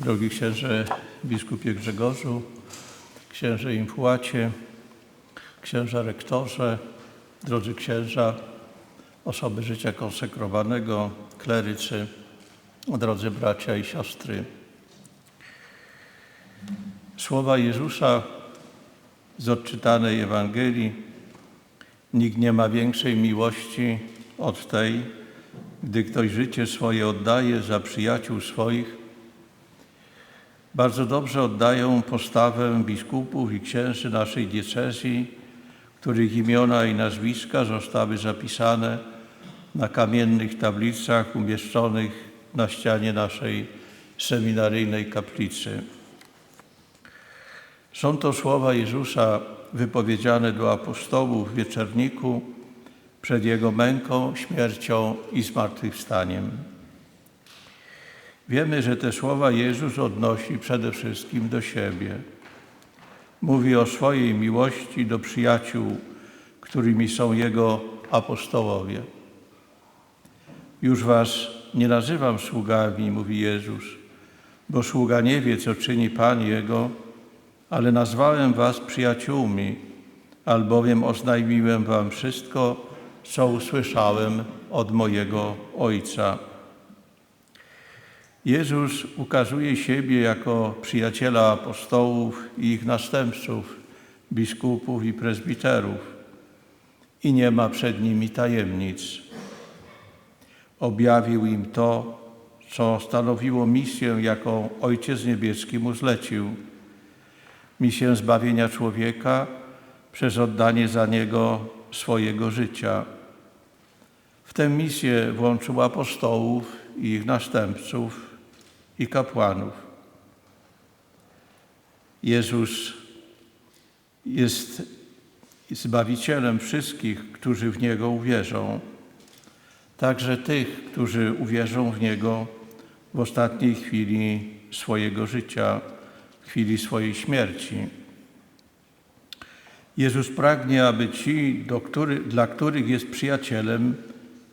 drogi księże biskupie Grzegorzu, księże Infłacie, księża rektorze, drodzy księża, osoby życia konsekrowanego, klerycy, drodzy bracia i siostry. Słowa Jezusa z odczytanej Ewangelii nikt nie ma większej miłości od tej, gdy ktoś życie swoje oddaje za przyjaciół swoich. Bardzo dobrze oddają postawę biskupów i księży naszej diecezji, których imiona i nazwiska zostały zapisane na kamiennych tablicach umieszczonych na ścianie naszej seminaryjnej kaplicy. Są to słowa Jezusa wypowiedziane do apostołów w wieczorniku przed Jego męką, śmiercią i zmartwychwstaniem. Wiemy, że te słowa Jezus odnosi przede wszystkim do siebie. Mówi o swojej miłości do przyjaciół, którymi są Jego apostołowie. Już was nie nazywam sługami, mówi Jezus, bo sługa nie wie, co czyni Pan Jego, ale nazwałem was przyjaciółmi, albowiem oznajmiłem wam wszystko, co usłyszałem od mojego Ojca. Jezus ukazuje siebie jako przyjaciela apostołów i ich następców, biskupów i prezbiterów i nie ma przed nimi tajemnic. Objawił im to, co stanowiło misję, jaką Ojciec Niebieski mu zlecił. Misję zbawienia człowieka przez oddanie za niego swojego życia. W tę misję włączył apostołów i ich następców i kapłanów. Jezus jest Zbawicielem wszystkich, którzy w Niego uwierzą, także tych, którzy uwierzą w Niego w ostatniej chwili swojego życia, w chwili swojej śmierci. Jezus pragnie, aby ci, który, dla których jest przyjacielem,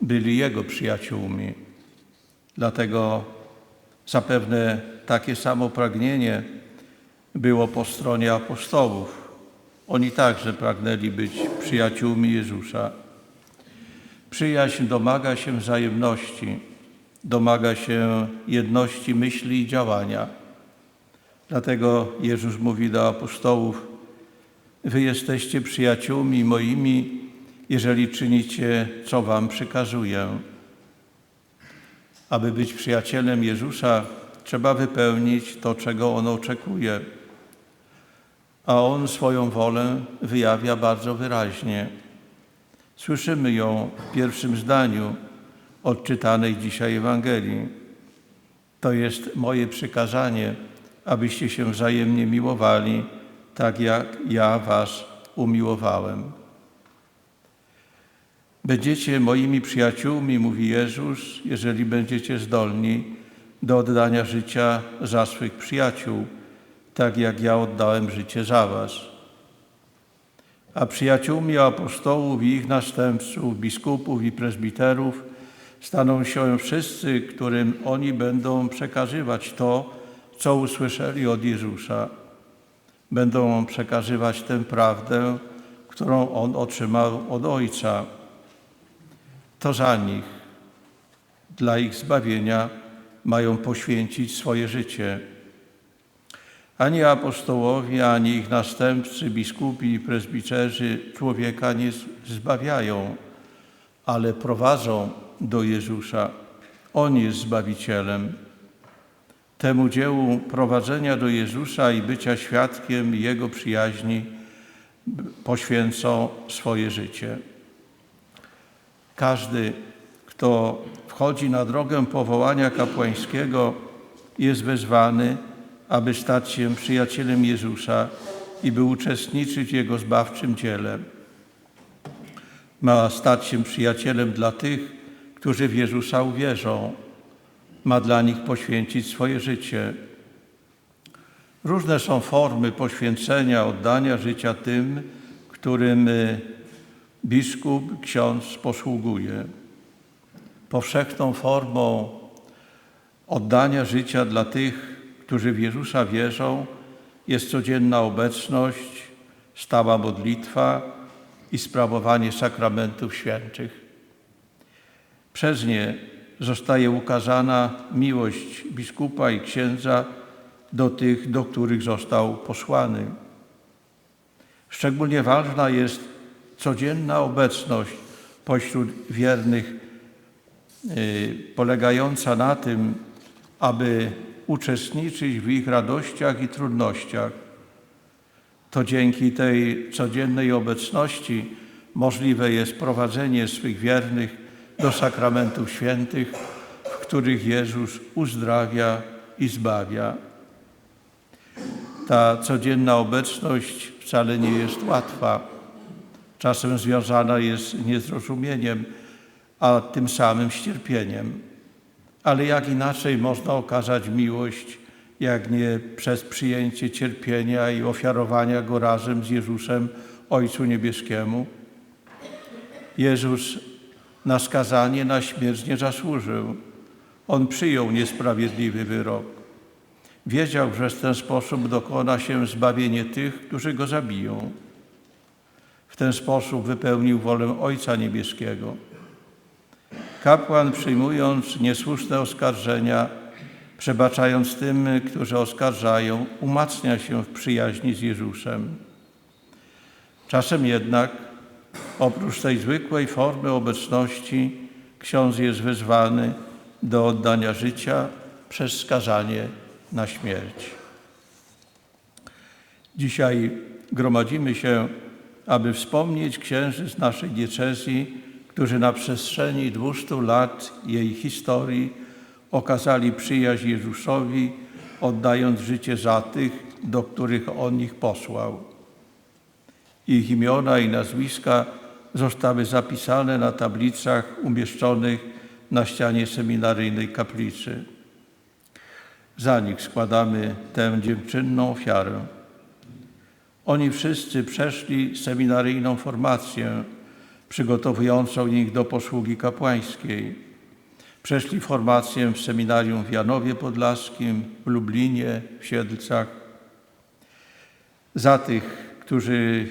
byli Jego przyjaciółmi. Dlatego zapewne takie samo pragnienie było po stronie apostołów. Oni także pragnęli być przyjaciółmi Jezusa. Przyjaźń domaga się wzajemności, domaga się jedności myśli i działania. Dlatego Jezus mówi do apostołów: Wy jesteście przyjaciółmi moimi, jeżeli czynicie, co Wam przykazuję. Aby być przyjacielem Jezusa, trzeba wypełnić to, czego On oczekuje. A On swoją wolę wyjawia bardzo wyraźnie. Słyszymy ją w pierwszym zdaniu odczytanej dzisiaj Ewangelii. To jest moje przykazanie, abyście się wzajemnie miłowali, tak jak ja Was umiłowałem. Będziecie moimi przyjaciółmi, mówi Jezus, jeżeli będziecie zdolni do oddania życia za swych przyjaciół, tak jak ja oddałem życie za Was. A przyjaciółmi apostołów i ich następców, biskupów i prezbiterów staną się wszyscy, którym oni będą przekazywać to, co usłyszeli od Jezusa. Będą przekazywać tę prawdę, którą On otrzymał od Ojca to za nich, dla ich zbawienia mają poświęcić swoje życie. Ani apostołowie, ani ich następcy, biskupi i prezbiterzy człowieka nie zbawiają, ale prowadzą do Jezusa. On jest Zbawicielem. Temu dziełu prowadzenia do Jezusa i bycia świadkiem Jego przyjaźni poświęcą swoje życie. Każdy, kto wchodzi na drogę powołania kapłańskiego, jest wezwany, aby stać się przyjacielem Jezusa i by uczestniczyć w Jego zbawczym dziele. Ma stać się przyjacielem dla tych, którzy w Jezusa uwierzą. Ma dla nich poświęcić swoje życie. Różne są formy poświęcenia, oddania życia tym, którym biskup, ksiądz posługuje. Powszechną formą oddania życia dla tych, którzy w Jezusa wierzą, jest codzienna obecność, stała modlitwa i sprawowanie sakramentów świętych. Przez nie zostaje ukazana miłość biskupa i księdza do tych, do których został posłany. Szczególnie ważna jest codzienna obecność pośród wiernych, y, polegająca na tym, aby uczestniczyć w ich radościach i trudnościach. To dzięki tej codziennej obecności możliwe jest prowadzenie swych wiernych do sakramentów świętych, w których Jezus uzdrawia i zbawia. Ta codzienna obecność wcale nie jest łatwa. Czasem związana jest z niezrozumieniem, a tym samym z cierpieniem. Ale jak inaczej można okazać miłość, jak nie przez przyjęcie cierpienia i ofiarowania go razem z Jezusem Ojcu Niebieskiemu? Jezus na skazanie na śmierć nie zasłużył. On przyjął niesprawiedliwy wyrok. Wiedział, że w ten sposób dokona się zbawienie tych, którzy go zabiją. Ten sposób wypełnił wolę Ojca Niebieskiego. Kapłan przyjmując niesłuszne oskarżenia, przebaczając tym, którzy oskarżają, umacnia się w przyjaźni z Jezusem. Czasem jednak, oprócz tej zwykłej formy obecności, ksiądz jest wezwany do oddania życia przez skazanie na śmierć. Dzisiaj gromadzimy się, aby wspomnieć księży z naszej diecezji, którzy na przestrzeni 200 lat jej historii okazali przyjaźń Jezusowi, oddając życie za tych, do których On ich posłał. Ich imiona i nazwiska zostały zapisane na tablicach umieszczonych na ścianie seminaryjnej kaplicy. Za nich składamy tę dziękczynną ofiarę. Oni wszyscy przeszli seminaryjną formację przygotowującą ich do posługi kapłańskiej. Przeszli formację w seminarium w Janowie Podlaskim, w Lublinie, w Siedlcach. Za tych, którzy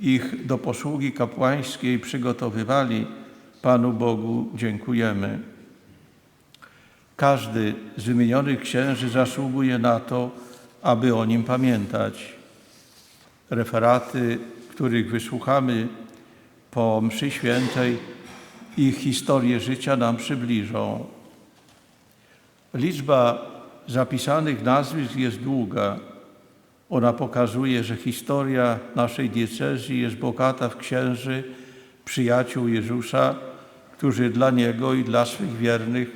ich do posługi kapłańskiej przygotowywali, Panu Bogu dziękujemy. Każdy z wymienionych księży zasługuje na to, aby o nim pamiętać. Referaty, których wysłuchamy po mszy świętej, ich historię życia nam przybliżą. Liczba zapisanych nazwisk jest długa. Ona pokazuje, że historia naszej diecezji jest bogata w księży, przyjaciół Jezusa, którzy dla Niego i dla swych wiernych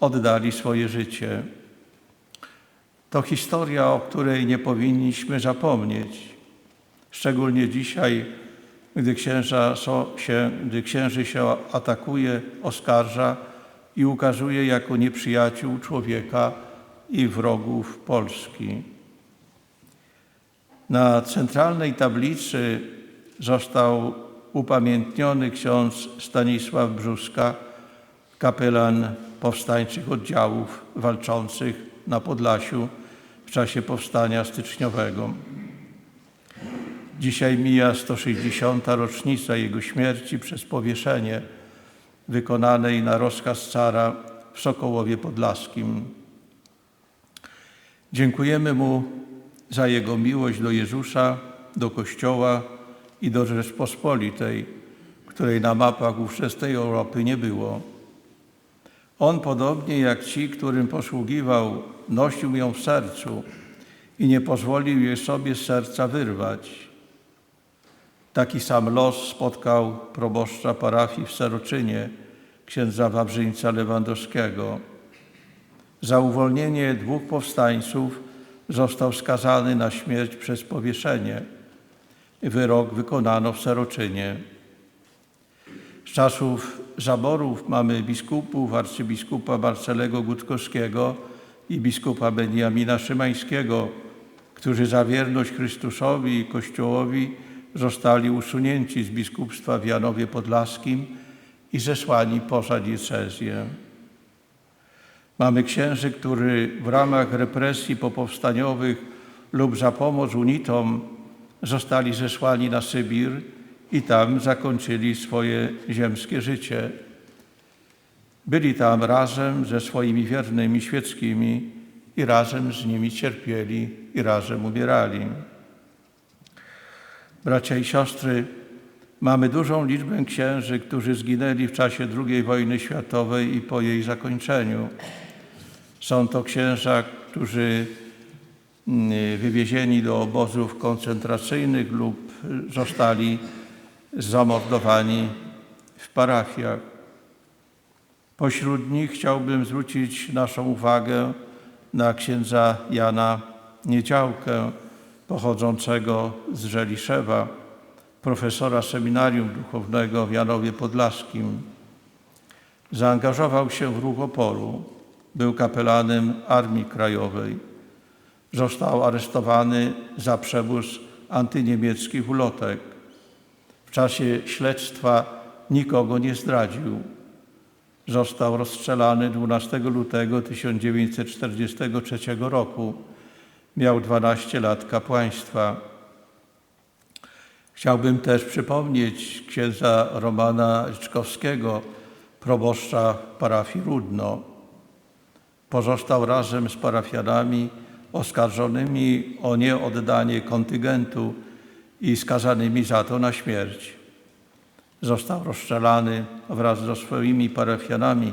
oddali swoje życie. To historia, o której nie powinniśmy zapomnieć, szczególnie dzisiaj, gdy, księża się, gdy księży się atakuje, oskarża i ukazuje jako nieprzyjaciół człowieka i wrogów Polski. Na centralnej tablicy został upamiętniony ksiądz Stanisław Brzuska, kapelan powstańczych oddziałów walczących na Podlasiu w czasie powstania styczniowego. Dzisiaj mija 160. rocznica jego śmierci przez powieszenie wykonanej na rozkaz cara w Sokołowie Podlaskim. Dziękujemy mu za jego miłość do Jezusa, do Kościoła i do Rzeczpospolitej, której na mapach ówczesnej Europy nie było. On, podobnie jak ci, którym posługiwał, nosił ją w sercu i nie pozwolił jej sobie z serca wyrwać. Taki sam los spotkał proboszcza parafii w Seroczynie, księdza Wawrzyńca Lewandowskiego. Za uwolnienie dwóch powstańców został skazany na śmierć przez powieszenie. Wyrok wykonano w Seroczynie. Z czasów zaborów mamy biskupów, arcybiskupa Marcelego Gutkowskiego i biskupa Beniamina Szymańskiego, którzy za wierność Chrystusowi i Kościołowi zostali usunięci z biskupstwa w Janowie Podlaskim i zesłani poza diecezję. Mamy księży, którzy w ramach represji popowstaniowych lub za pomoc unitom zostali zesłani na Sybir i tam zakończyli swoje ziemskie życie. Byli tam razem ze swoimi wiernymi świeckimi i razem z nimi cierpieli i razem umierali. Bracia i siostry, mamy dużą liczbę księży, którzy zginęli w czasie II wojny światowej i po jej zakończeniu. Są to księża, którzy mm, wywiezieni do obozów koncentracyjnych lub zostali zamordowani w parafiach. Pośród nich chciałbym zwrócić naszą uwagę na księdza Jana Niedziałkę, pochodzącego z Żeliszewa, profesora seminarium duchownego w Janowie Podlaskim. Zaangażował się w ruch oporu, był kapelanem Armii Krajowej. Został aresztowany za przewóz antyniemieckich ulotek. W czasie śledztwa nikogo nie zdradził. Został rozstrzelany 12 lutego 1943 roku. Miał 12 lat kapłaństwa. Chciałbym też przypomnieć księdza Romana Czkowskiego, proboszcza parafii Rudno. Pozostał razem z parafianami oskarżonymi o nieoddanie kontyngentu i skazanymi za to na śmierć. Został rozstrzelany wraz ze swoimi parafianami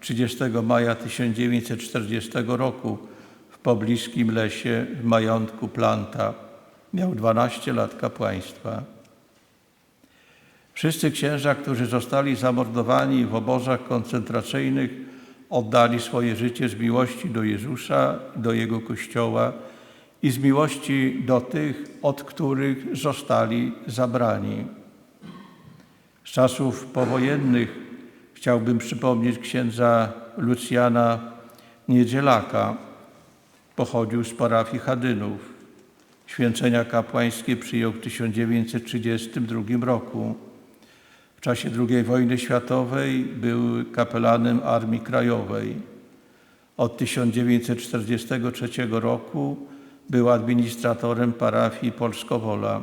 30 maja 1940 roku pobliskim lesie w majątku Planta. Miał 12 lat kapłaństwa. Wszyscy księża, którzy zostali zamordowani w obozach koncentracyjnych, oddali swoje życie z miłości do Jezusa, do Jego Kościoła i z miłości do tych, od których zostali zabrani. Z czasów powojennych chciałbym przypomnieć księdza Lucjana Niedzielaka. Pochodził z parafii Hadynów. Święcenia kapłańskie przyjął w 1932 roku. W czasie II wojny światowej był kapelanem Armii Krajowej. Od 1943 roku był administratorem parafii Polskowola.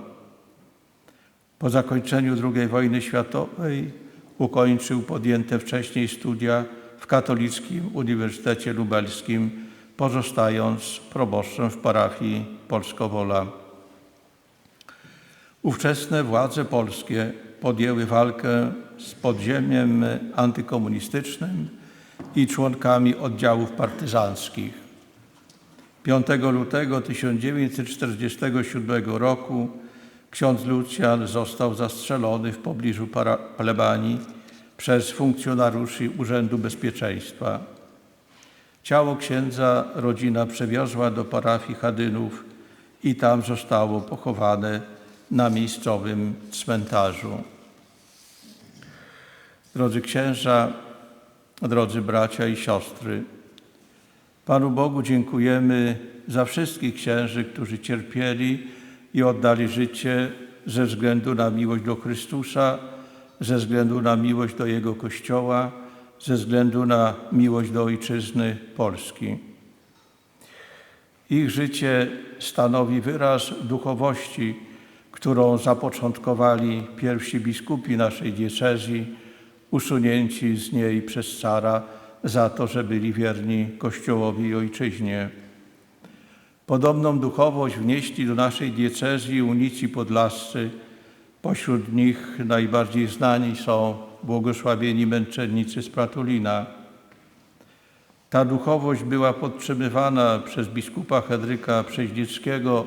Po zakończeniu II wojny światowej ukończył podjęte wcześniej studia w Katolickim Uniwersytecie Lubelskim, pozostając proboszczem w parafii Polskowola. Ówczesne władze polskie podjęły walkę z podziemiem antykomunistycznym i członkami oddziałów partyzanckich. 5 lutego 1947 roku ksiądz Lucjan został zastrzelony w pobliżu plebanii przez funkcjonariuszy Urzędu Bezpieczeństwa. Ciało księdza rodzina przewiozła do parafii Hadynów i tam zostało pochowane na miejscowym cmentarzu. Drodzy księża, drodzy bracia i siostry, Panu Bogu dziękujemy za wszystkich księży, którzy cierpieli i oddali życie ze względu na miłość do Chrystusa, ze względu na miłość do Jego Kościoła, ze względu na miłość do Ojczyzny Polski. Ich życie stanowi wyraz duchowości, którą zapoczątkowali pierwsi biskupi naszej diecezji, usunięci z niej przez cara za to, że byli wierni Kościołowi i Ojczyźnie. Podobną duchowość wnieśli do naszej diecezji unici podlascy. Pośród nich najbardziej znani są błogosławieni męczennicy z Pratulina. Ta duchowość była podtrzymywana przez biskupa Hedryka Przeździeckiego,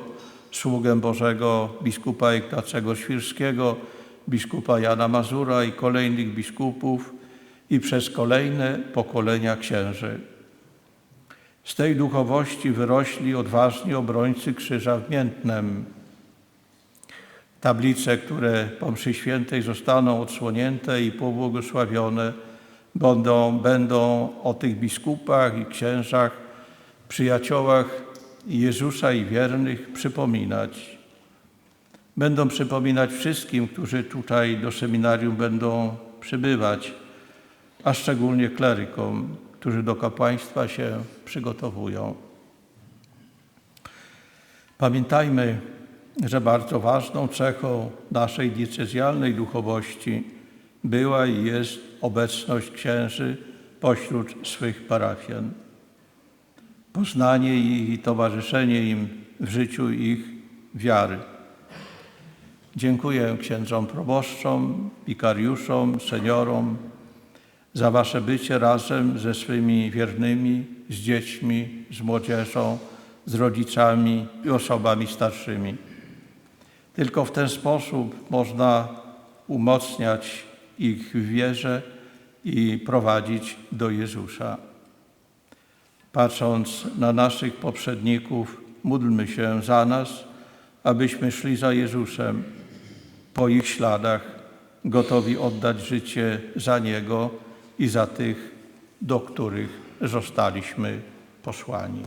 sługę Bożego, biskupa Ignacego Świrskiego, biskupa Jana Mazura i kolejnych biskupów i przez kolejne pokolenia księży. Z tej duchowości wyrośli odważni obrońcy Krzyża w Miętnem. Tablice, które po mszy świętej zostaną odsłonięte i pobłogosławione, będą, będą o tych biskupach i księżach, przyjaciołach Jezusa i wiernych przypominać. Będą przypominać wszystkim, którzy tutaj do seminarium będą przybywać, a szczególnie klerykom, którzy do kapłaństwa się przygotowują. Pamiętajmy, że bardzo ważną cechą naszej diecezjalnej duchowości była i jest obecność księży pośród swych parafian. Poznanie ich i towarzyszenie im w życiu ich wiary. Dziękuję księdzom proboszczom, wikariuszom, seniorom za wasze bycie razem ze swymi wiernymi, z dziećmi, z młodzieżą, z rodzicami i osobami starszymi. Tylko w ten sposób można umocniać ich wierze i prowadzić do Jezusa. Patrząc na naszych poprzedników, módlmy się za nas, abyśmy szli za Jezusem po ich śladach, gotowi oddać życie za Niego i za tych, do których zostaliśmy posłani.